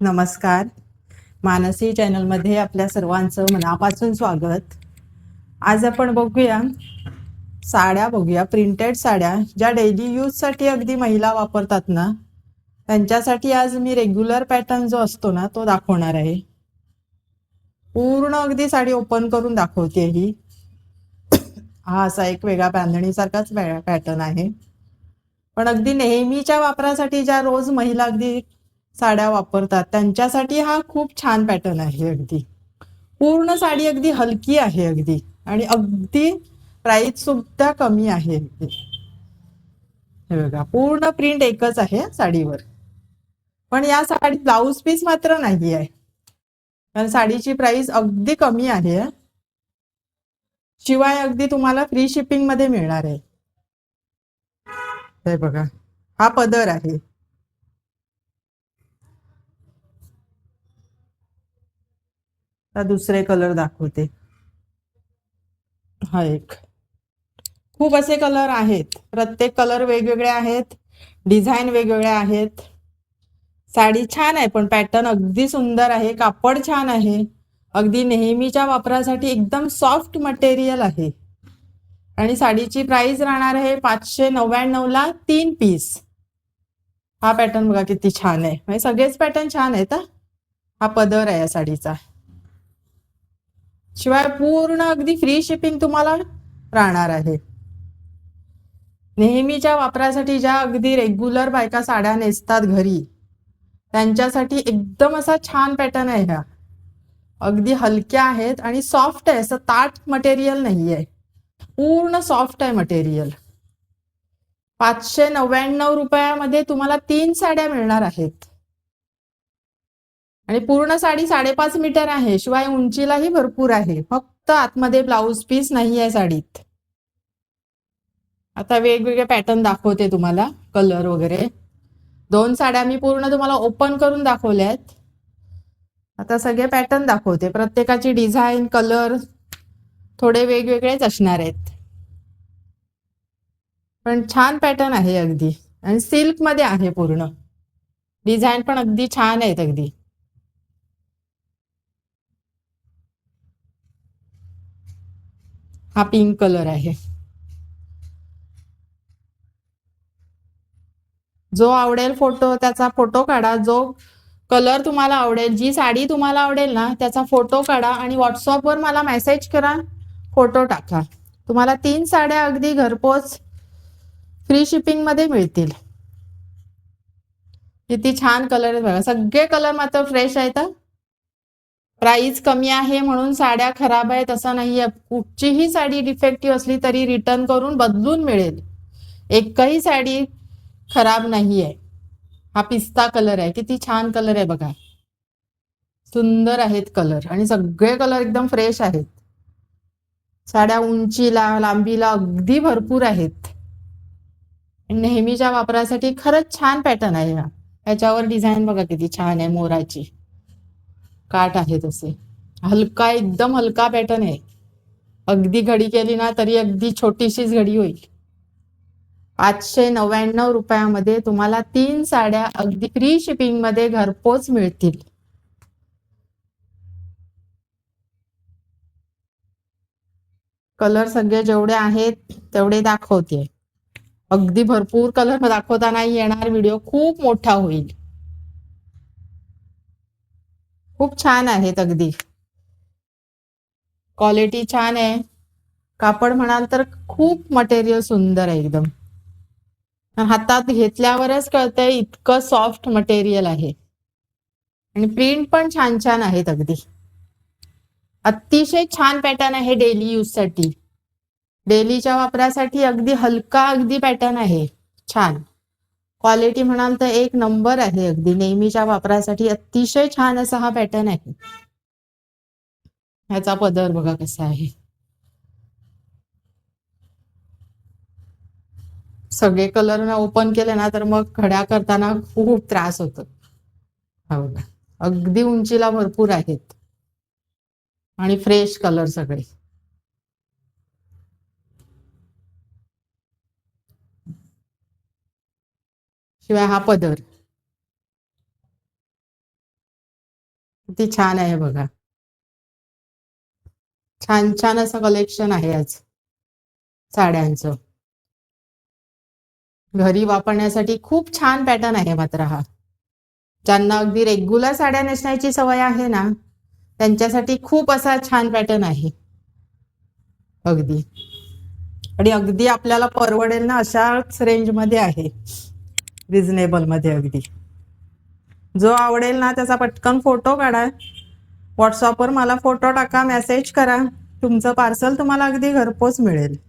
नमस्कार. मानसी चॅनलमध्ये आपल्या सर्वांचं मनापासून स्वागत. आज आपण बघूया साड्या बघूया प्रिंटेड साड्या ज्या डेली यूजसाठी अगदी महिला वापरतात ना त्यांच्यासाठी आज मी रेग्युलर पॅटर्न जो असतो ना तो दाखवणार आहे. पूर्ण अगदी साडी ओपन करून दाखवते ही. हा असा एक वेगळा बांधणीसारखाच पॅटर्न आहे. पण अगदी नेहमीच्या वापरासाठी ज्या रोज महिला अगदी साड्या वापरतात. त्यांच्यासाठी हा खूप छान पॅटर्न आहे अगदी. पूर्ण साडी अगदी हलकी आहे अगदी. आणि अगदी प्राइस सुद्धा कमी आहे अगदी. हे बघा पूर्ण प्रिंट एकच आहे साडीवर. पण या साडी ब्लाऊज पीस मात्र नाही आहे. कारण साडीची प्राइस अगदी कमी आहे. शिवाय अगदी तुम्हाला फ्री शिपिंगमध्ये मिळणार आहे. हे बघा हा पदर आहे. दुसरे कलर दाखवते. हा एक. खूप असे कलर आहेत. प्रत्येक कलर वेगवेगळे आहेत. डिझाईन वेगवेगळे आहेत. साडी छान आहे पण पॅटर्न अगदी सुंदर आहे. कापड छान आहे. अगदी नेहमीच्या वापरासाठी एकदम सॉफ्ट मटेरियल आहे. आणि साडीची प्राइस राहणार आहे पाचशे नव्याण्णव ला तीन पीस हा पॅटर्न बघा किती छान आहे. म्हणजे सगळेच पॅटर्न छान आहेत हा पदर आहे या साडीचा. शिवाय पूर्ण अगदी फ्री शिपिंग तुम्हाला राहणार आहे. नेहमीच्या वापरासाठी ज्या अगदी रेग्युलर बायका साड्या नेसतात घरी त्यांच्यासाठी एकदम असा छान पॅटर्न आहे ह्या अगदी हलक्या आहेत आणि सॉफ्ट आहे असं ताट मटेरियल नाही आहे पूर्ण सॉफ्ट आहे मटेरियल पाचशे नव्याण्णव रुपयामध्ये तुम्हाला तीन साड्या मिळणार आहेत. आणि पूर्ण साडी साडेपाच मीटर आहे. शिवाय उंचीलाही भरपूर आहे. फक्त आतमध्ये ब्लाऊज पीस नाही आहे साडीत. आता वेगवेगळे पॅटर्न दाखवते तुम्हाला कलर वगैरे. दोन साड्या मी पूर्ण तुम्हाला ओपन करून दाखवल्या आहेत आता सगळे पॅटर्न दाखवते. प्रत्येकाची डिझाईन कलर थोडे वेगवेगळेच असणार आहेत. पण छान पॅटर्न आहे अगदी. आणि सिल्कमध्ये आहे पूर्ण. डिझाईन पण अगदी छान आहेत अगदी. हा पिंक कलर आहे. जो आवडेल फोटो त्याचा फोटो काढा. जो कलर तुम्हाला आवडेल जी साडी तुम्हाला आवडेल ना त्याचा फोटो काढा आणि व्हॉट्सअपवर मला मेसेज करा. फोटो टाका. तुम्हाला तीन साड्या अगदी घरपोच फ्री शिपिंगमध्ये मिळतील. किती छान कलर आहेत बघा. सगळे कलर मात्र फ्रेश आहेत प्राईस कमी आहे म्हणून साड्या खराब आहेत असं नाहीये. कुठचीही साडी डिफेक्टिव्ह असली तरी रिटर्न करून बदलून मिळेल. एकही साडी खराब नाही आहे हा पिस्ता कलर आहे. किती छान कलर आहे बघा. सुंदर आहेत कलर आणि सगळे कलर एकदम फ्रेश आहेत. साड्या उंचीला लांबीला अगदी भरपूर आहेत. नेहमीच्या वापरासाठी खरंच छान पॅटर्न आहे हा. याच्यावर डिझाईन बघा किती छान आहे मोराची. काठ आहे तसे. हलका एकदम हलका पॅटर्न आहे. अगदी घडी केली ना तरी अगदी छोटीशीच घडी होईल. पाचशे नव्याण्णव रुपयामध्ये तुम्हाला तीन साड्या अगदी फ्री शिपिंगमध्ये घरपोच मिळतील. कलर सगळे जेवढे आहेत तेवढे दाखवते. अगदी भरपूर कलर दाखवता नाही येणार व्हिडिओ खूप मोठा होईल. खूप छान आहेत अगदी. क्वालिटी छान आहे. कापड म्हणाल तर खूप मटेरियल सुंदर आहे एकदम. हातात घेतल्यावरच कळतंय इतकं सॉफ्ट मटेरियल आहे. आणि प्रिंट पण छान छान आहेत अगदी. अतिशय छान पॅटर्न आहे डेली यूजसाठी डेलीच्या वापरासाठी अगदी हलका अगदी पॅटर्न आहे. छान. क्वालिटी म्हणाल तर एक नंबर आहे अगदी. नेहमीच्या वापरासाठी अतिशय छान असा हा पॅटर्न आहे. ह्याचा पदर बघा कसा आहे. सगळे कलर ना ओपन केले ना तर मग खड्या करताना खूप त्रास होतो. हा बघा. अगदी उंचीला भरपूर आहेत. आणि फ्रेश कलर सगळे. शिवाय हा पदर. किती छान आहे बघा. छान छान असं कलेक्शन आहे आज. साड्यांचं. घरी वापरण्यासाठी खूप छान पॅटर्न आहे मात्र हा. ज्यांना अगदी रेग्युलर साड्या नेसण्याची सवय आहे ना त्यांच्यासाठी खूप असा छान पॅटर्न आहे. अगदी. आणि अगदी आपल्याला परवडेल ना अशाच रेंजमध्ये आहे. रिझनेबलमध्ये अगदी. जो आवडेल ना त्याचा पटकन फोटो काढा. व्हॉट्सअपवर मला फोटो टाका मेसेज करा. तुमचं पार्सल तुम्हाला अगदी घरपोच मिळेल.